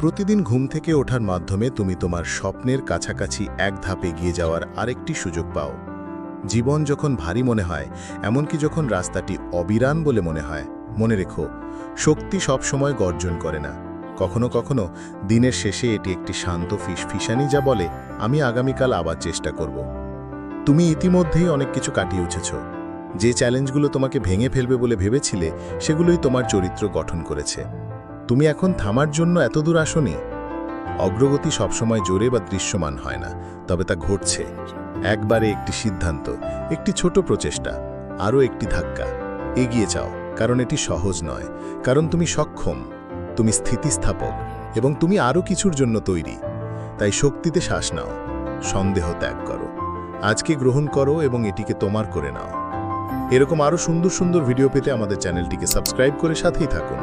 প্রতিদিন ঘুম থেকে ওঠার মাধ্যমে তুমি তোমার স্বপ্নের কাছাকাছি এক ধাপ এগিয়ে যাওয়ার আরেকটি সুযোগ পাও। জীবন যখন ভারী মনে হয়, এমনকি যখন রাস্তাটি অবিরান বলে মনে হয়, মনে রেখো, শক্তি সবসময় গর্জন করে না। কখনো কখনো দিনের শেষে এটি একটি শান্ত ফিসফিসানি যা বলে, আমি আগামীকাল আবার চেষ্টা করব। তুমি ইতিমধ্যেই অনেক কিছু কাটিয়ে উঠেছ। যে চ্যালেঞ্জগুলো তোমাকে ভেঙে ফেলবে বলে ভেবেছিলে, সেগুলোই তোমার চরিত্র গঠন করেছে। তুমি এখন থামার জন্য এত দূর আসনি। অগ্রগতি সবসময় জোরে বা দৃশ্যমান হয় না, তবে তা ঘটছে। একবারে একটি সিদ্ধান্ত, একটি ছোট প্রচেষ্টা, আরও একটি ধাক্কা। এগিয়ে যাও, কারণ এটি সহজ নয়। কারণ তুমি সক্ষম, তুমি স্থিতিস্থাপক, এবং তুমি আরও কিছুর জন্য তৈরি। তাই শক্তিতে শ্বাস নাও, সন্দেহ ত্যাগ করো। আজকে গ্রহণ করো এবং এটিকে তোমার করে নাও। এরকম আরও সুন্দর সুন্দর ভিডিও পেতে আমাদের চ্যানেলটিকে সাবস্ক্রাইব করে সাথেই থাকুন।